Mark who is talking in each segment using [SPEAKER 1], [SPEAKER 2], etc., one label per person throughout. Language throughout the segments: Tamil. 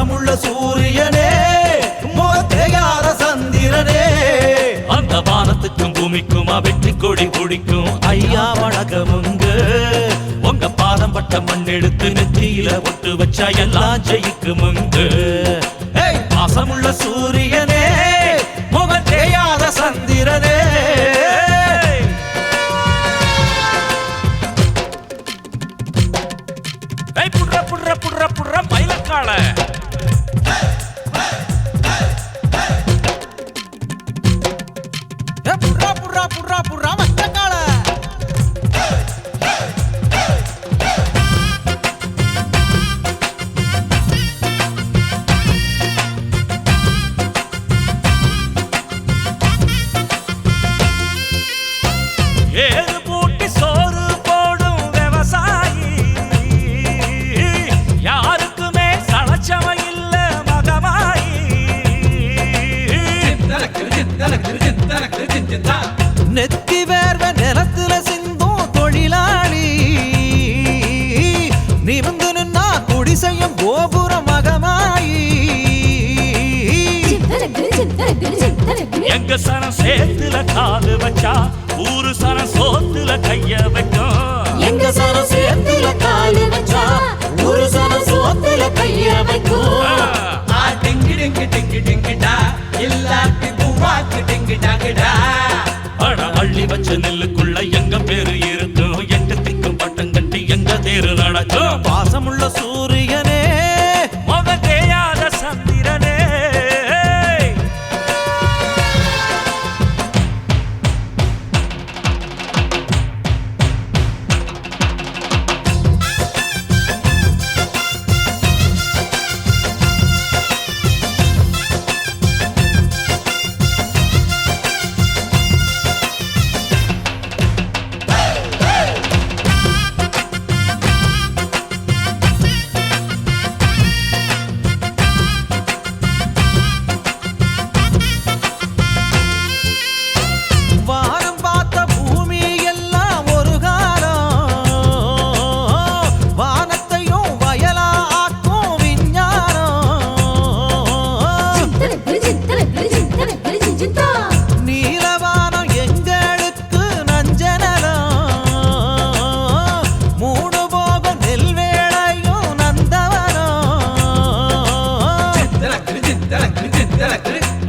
[SPEAKER 1] பாசமுள்ள சூரியனே மோத்தையார சந்திரனே அந்த வானத்துக்கும் பூமிக்கும் வெற்றி கொடி குடிக்கும் ஐயா வணக்கமுங்க. உங்க பாதம் பட்ட மண் எடுத்து நெத்தியில ஒட்டு வச்சா எல்லாம் ஜெயிக்குமுங்க பாசமுள்ள சூரியனே முகத்தையார சந்திரனே
[SPEAKER 2] நெத்தி வேர்வ நிலத்துல சிந்தும் தொழிலாளி. நிமிந்து நின்னா குடிசையும் கோபுர மகமாயி
[SPEAKER 1] எங்க சனம் சேத்துல காலு வச்சா ஊரு சனம் சோத்துல கைய வைக்கும்.
[SPEAKER 3] எங்க சனம் சேத்துல காலு வச்சா ஒரு சனம் சோத்துல கைய வைக்கும்.
[SPEAKER 1] வச்ச
[SPEAKER 2] நெல்லுக்கு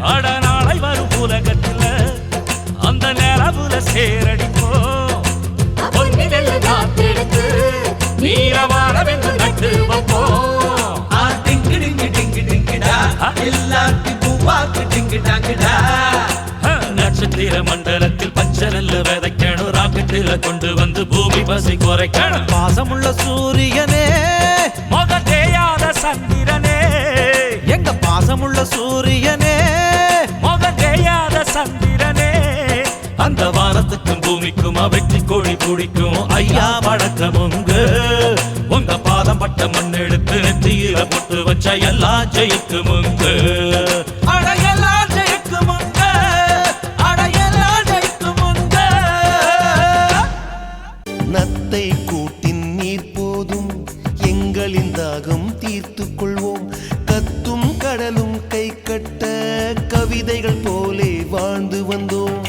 [SPEAKER 1] அட நாளை வரும் உலகத்துல. அந்த நிலவுல சேரடிப்போம்.
[SPEAKER 3] பொன்னி நெல்லு காத்தெடுத்து
[SPEAKER 1] நீலவானவென்று நட்டு வைப்போம். ஆ, நட்சத்திர மண்டலத்தில் பச்சை நெல்லு விதைக்கணும். ராக்கெட்டில கொண்டு வந்து பூமி பசி குறைக்கணும்.
[SPEAKER 2] பாசமுள்ள சூரியனே
[SPEAKER 1] முக தேயாத
[SPEAKER 2] பாசமுள்ள சூரியனே
[SPEAKER 1] முக தேயாத சந்திரனே. அந்த வானத்துக்கும் பூமிக்கும் வெற்றி கோழி பிடிக்கும் ஐயா வணக்கம் உங்கு உங்க பாதம் பட்ட மண் எடுத்து நெத்தியில போட்டு வச்ச எல்லா ஜெயிக்கும்
[SPEAKER 2] அடையெல்லாம்
[SPEAKER 4] கடலும் கை கட்ட கவிதைகள் போலே வாழ்ந்து வந்தோம்.